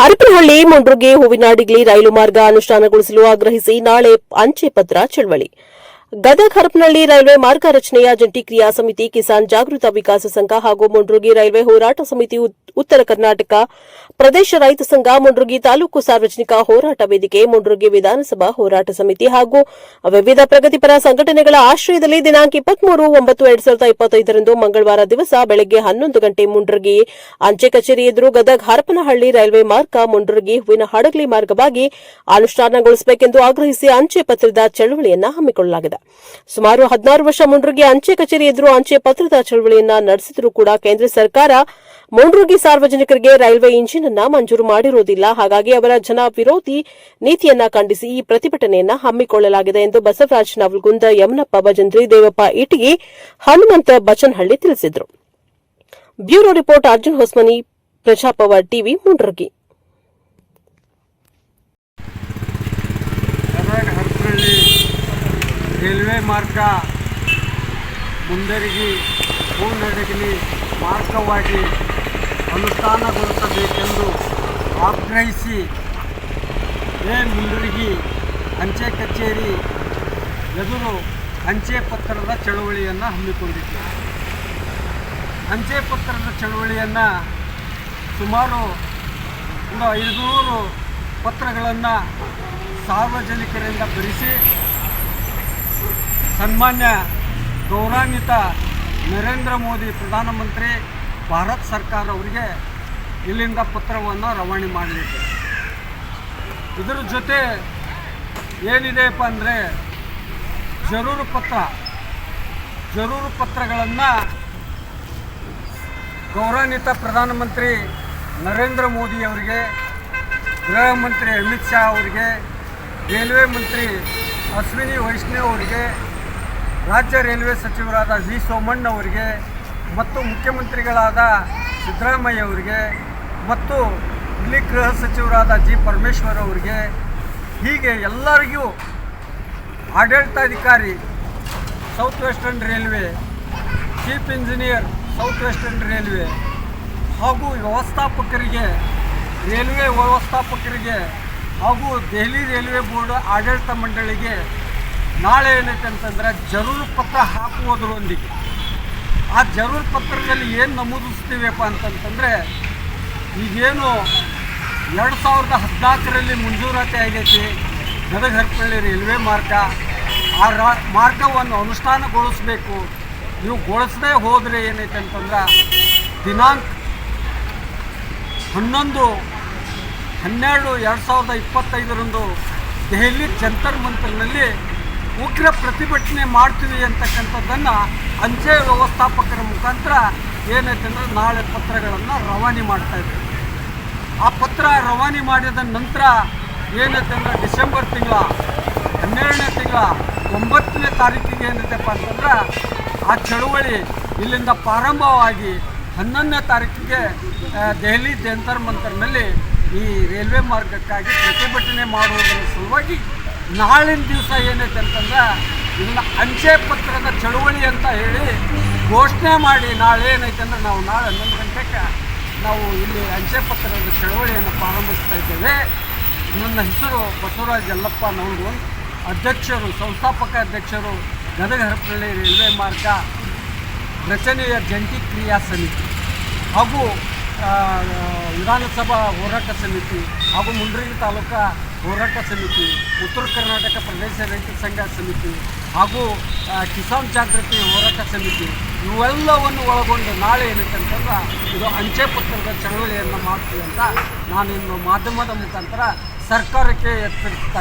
ಹರಪನಹಳ್ಳಿ ಮುಂಡ್ರುಗೆ ಹೂವಿನಾಡಿಗ್ಲಿ ರೈಲು ಮಾರ್ಗ ಅನುಷ್ಠಾನಗೊಳಿಸಲು ಆಗ್ರಹಿಸಿ ನಾಳೆ ಅಂಚೆ ಪತ್ರ ಚಳವಳಿ. ಗದಗ ಹರಪನಹಳ್ಳಿ ರೈಲ್ವೆ ಮಾರ್ಗ ರಚನೆಯ ಜಂಟಿ ಕ್ರಿಯಾ ಸಮಿತಿ ಕಿಸಾನ್ ಜಾಗೃತ ವಿಕಾಸ ಸಂಘ ಹಾಗೂ ಮುಂಡ್ರುಗಿ ರೈಲ್ವೆ ಹೋರಾಟ ಸಮಿತಿ ಉತ್- ಉತ್ತರ ಕರ್ನಾಟಕ ಪ್ರದೇಶ ರೈತ ಸಂಘ, ಮುಂಡ್ರುಗಿ ತಾಲೂಕು ಸಾರ್ವಜನಿಕ ಹೋರಾಟ ವೇದಿಕೆ, ಮುಂಡ್ರುಗಿ ವಿಧಾನಸಭಾ ಹೋರಾಟ ಸಮಿತಿ ಹಾಗೂ ವಿವಿಧ ಪ್ರಗತಿಪರ ಸಂಘಟನೆಗಳ ಆಶ್ರಯದಲ್ಲಿ ದಿನಾಂಕ ಇಪ್ಪತ್ಮೂರು, ಒಂಬತ್ತು ಎರಡ್ ಸಾವಿರದ ಇಪ್ಪತ್ತೈದರಂದು ಮಂಗಳವಾರ ದಿವಸ ಬೆಳಗ್ಗೆ ಹನ್ನೊಂದು ಗಂಟೆ ಮುಂಡ್ರುಗಿ ಅಂಚೆ ಕಚೇರಿ ಎದುರು ಗದಗ ಹರಪನಹಳ್ಳಿ ರೈಲ್ವೆ ಮಾರ್ಗ, ಮುಂಡ್ರುಗಿ ಹೂವಿನ ಹಡಗಲಿ ಮಾರ್ಗವಾಗಿ ಅನುಷ್ಠಾನಗೊಳಿಸಬೇಕೆಂದು ಆಗ್ರಹಿಸಿ ಅಂಚೆ ಪತ್ರದ ಚಳವಳಿಯನ್ನ ಹಮ್ಮಿಕೊಳ್ಳಲಾಗಿದೆ. ಸುಮಾರು ಹದಿನಾರು ವರ್ಷ ಮುಂಡ್ರುಗಿ ಅಂಚೆ ಕಚೇರಿ ಎದುರು ಅಂಚೆ ಪತ್ರದ ಚಳವಳಿಯನ್ನ ನಡೆಸಿದರೂ ಕೂಡ ಕೇಂದ್ರ ಸರ್ಕಾರ ಮುಂಡ್ರುಗಿ ಸಾರ್ವಜನಿಕರಿಗೆ ರೈಲ್ವೆ ಇಂಜಿನ್ ಅನ್ನ ಮಂಜೂರು ಮಾಡಿರುವುದಿಲ್ಲ. ಹಾಗಾಗಿ ಅವರ ಜನ ವಿರೋಧಿ ನೀತಿಯನ್ನ ಖಂಡಿಸಿ ಈ ಪ್ರತಿಭಟನೆಯನ್ನ ಹಮ್ಮಿಕೊಳ್ಳಲಾಗಿದೆ ಎಂದು ಬಸವರಾಜ್ ನವಲ್ಗುಂದ ಯಮನಪ್ಪ ಭಜಂತ್ರಿ ದೇವಪ್ಪ ಇಟಗಿ ಹನುಮಂತ ಬಚನಹಳ್ಳಿ ತಿಳಿಸಿದರು. Bureau report Arjun Hosmani Praja Power TV Mundragi Gadag Harapanahalli railway ಮಾರ್ಗ ಮುಂದರಿಗಿ ಹೂನಡಗಲಿ ಮಾರ್ಗವಾಗಿ ಅನುಷ್ಠಾನಗೊಳಿಸಬೇಕೆಂದು ಆಗ್ರಹಿಸಿ ಎ ಮುಂದರಿಗಿ ಅಂಚೆ ಕಚೇರಿ ಎದುರು ಅಂಚೆ ಪತ್ರದ ಚಳವಳಿಯನ್ನು ಹಮ್ಮಿಕೊಂಡಿದ್ದೆ ಅಂಚೆ ಪತ್ರದ ಚಳುವಳಿಯನ್ನು ಸುಮಾರು ಒಂದು ಐದುನೂರು ಪತ್ರಗಳನ್ನು ಸಾರ್ವಜನಿಕರಿಂದ ಬರೆಸಿ ಸನ್ಮಾನ್ಯ ಗೌರವಾನ್ವಿತ ನರೇಂದ್ರ ಮೋದಿ ಪ್ರಧಾನಮಂತ್ರಿ, ಭಾರತ ಸರ್ಕಾರ ಅವರಿಗೆ ಇಲ್ಲಿಂದ ಪತ್ರವನ್ನು ರವಾನೆ ಮಾಡಲಿದೆ ಇದರ ಜೊತೆ ಏನಿದೆಯಪ್ಪ ಅಂದರೆ ಜರೂರು ಪತ್ರ, ಜರೂರು ಪತ್ರಗಳನ್ನು ಗೌರವಾನ್ವಿತ ಪ್ರಧಾನಮಂತ್ರಿ ನರೇಂದ್ರ ಮೋದಿ ಅವರಿಗೆ, ಗೃಹ ಮಂತ್ರಿ ಅಮಿತ್ ಶಾ ಅವರಿಗೆ, ರೈಲ್ವೆ ಮಂತ್ರಿ ಅಶ್ವಿನಿ ವೈಷ್ಣವ್ ಅವರಿಗೆ ರಾಜ್ಯ ರೈಲ್ವೆ ಸಚಿವರಾದ ವಿ ಸೋಮಣ್ಣ ಅವರಿಗೆ ಮತ್ತು ಮುಖ್ಯಮಂತ್ರಿಗಳಾದ ಸಿದ್ದರಾಮಯ್ಯ ಅವರಿಗೆ ಮತ್ತು ಇಲ್ಲಿ ಗೃಹ ಸಚಿವರಾದ ಜಿ ಪರಮೇಶ್ವರ್ ಅವರಿಗೆ ಹೀಗೆ ಎಲ್ಲರಿಗೂ ಆಡಳಿತಾಧಿಕಾರಿ south western railway chief engineer south western railway ಹಾಗೂ ವ್ಯವಸ್ಥಾಪಕರಿಗೆ, ರೈಲ್ವೆ ವ್ಯವಸ್ಥಾಪಕರಿಗೆ ಹಾಗೂ ದೆಹಲಿ ರೈಲ್ವೆ ಬೋರ್ಡ್ ಆಡಳಿತ ಮಂಡಳಿಗೆ ನಾಳೆ ಏನೈತೆ ಅಂತಂದರೆ ಜರೂರು ಪತ್ರ ಹಾಕುವುದರೊಂದಿಗೆ. ಆ ಜರೂರು ಪತ್ರದಲ್ಲಿ ಏನು ನಮೂದಿಸ್ತೀವಪ್ಪ ಅಂತಂತಂದರೆ, ಈಗೇನು ಎರಡು ಸಾವಿರದ ಹದಿನಾಲ್ಕರಲ್ಲಿ ಮಂಜೂರಾತಿ ಆಗೈತಿ ಗದಗ ಹರಪಳ್ಳಿ ರೈಲ್ವೆ ಮಾರ್ಗ. ಆ ರಾ, ಮಾರ್ಗವನ್ನು ಅನುಷ್ಠಾನಗೊಳಿಸಬೇಕು. ನೀವು ಗೊಳಿಸದೇ ಹೋದರೆ ಏನೈತೆ ಅಂತಂದ್ರೆ ದಿನಾಂಕ ಹನ್ನೊಂದು ಹನ್ನೆರಡು ಎರಡು ಸಾವಿರದ ಇಪ್ಪತ್ತೈದರಂದು ದೆಹಲಿ ಜಂತರ್ ಮಂತರ್ನಲ್ಲಿ ಉಗ್ರ ಪ್ರತಿಭಟನೆ ಮಾಡ್ತೀವಿ ಅಂತಕ್ಕಂಥದ್ದನ್ನು ಅಂಚೆ ವ್ಯವಸ್ಥಾಪಕರ ಮುಖಾಂತರ ಏನೈತೆ ಅಂದ್ರೆ ನಾಳೆ ಪತ್ರಗಳನ್ನು ರವಾನೆ ಮಾಡ್ತಾ ಇದ್ದೀವಿ. ಆ ಪತ್ರ ರವಾನೆ ಮಾಡಿದ ನಂತರ ಏನೈತೆ ಡಿಸೆಂಬರ್ ತಿಂಗಳ, ಹನ್ನೆರಡನೇ ತಿಂಗಳ, ಒಂಬತ್ತನೇ ತಾರೀಕಿಗೆ ಏನೈತಪ್ಪ ಅಂತಂದ್ರೆ ಆ ಚಳುವಳಿ ಇಲ್ಲಿಂದ ಪ್ರಾರಂಭವಾಗಿ ಹನ್ನೊಂದನೇ ತಾರೀಕಿಗೆ ದೆಹಲಿ ಜಂತರ್ ಮಂತರ್ನಲ್ಲಿ ಈ ರೈಲ್ವೆ ಮಾರ್ಗಕ್ಕಾಗಿ ಪ್ರತಿಭಟನೆ ಮಾಡುವುದರ ಸಲುವಾಗಿ ನಾಳಿನ ದಿವಸ ಏನೈತೆ ಅಂತಂದ್ರೆ ಇದನ್ನ ಅಂಚೆ ಪತ್ರದ ಚಳುವಳಿ ಅಂತ ಹೇಳಿ ಘೋಷಣೆ ಮಾಡಿ ನಾಳೆ ಏನೈತೆ ಅಂದ್ರೆ ನಾವು ನಾಳೆ ಹನ್ನೊಂದು ಗಂಟೆಗೆ ನಾವು ಇಲ್ಲಿ ಅಂಚೆ ಪತ್ರದ ಚಳವಳಿಯನ್ನು ಪ್ರಾರಂಭಿಸ್ತಾ ಇದ್ದೇವೆ. ನನ್ನ ಹೆಸರು ಬಸವರಾಜ್ ಯಲ್ಲಪ್ಪ ನವರು ಅಧ್ಯಕ್ಷರು, ಸಂಸ್ಥಾಪಕ ಅಧ್ಯಕ್ಷರು ಗದಗ ಹರಪಳ್ಳಿ ರೈಲ್ವೆ ಮಾರ್ಗ ರಚನೆಯ ಜಂಟಿ ಕ್ರಿಯಾ ಸಮಿತಿ. ಹಾಗೂ ವಿಧಾನಸಭಾ ಹೋರಾಟ ಸಮಿತಿ ಹಾಗೂ ಮುಂಡ್ರಿಗಿ ತಾಲೂಕಾ ಹೋರಾಟ ಸಮಿತಿ, ಉತ್ತರ ಕರ್ನಾಟಕ ಪ್ರದೇಶ ರೈತ ಸಂಘ ಸಮಿತಿ ಹಾಗೂ ಕಿಸಾನ್ ಜಾಗೃತಿ ಹೋರಾಟ ಸಮಿತಿ ಇವೆಲ್ಲವನ್ನು ಒಳಗೊಂಡು ನಾಳೆ ಏನಕ್ಕಂತಂದ್ರೆ ಇದು ಅಂಚೆ ಪತ್ರದ ಚಳವಳಿಯನ್ನು ಮಾಡ್ತೀವಿ ಅಂತ ನಾನು ಇನ್ನು ಮಾಧ್ಯಮದ ಮುಖಾಂತರ ಸರ್ಕಾರಕ್ಕೆ ಎಚ್ಚರಿಸ್ತಾ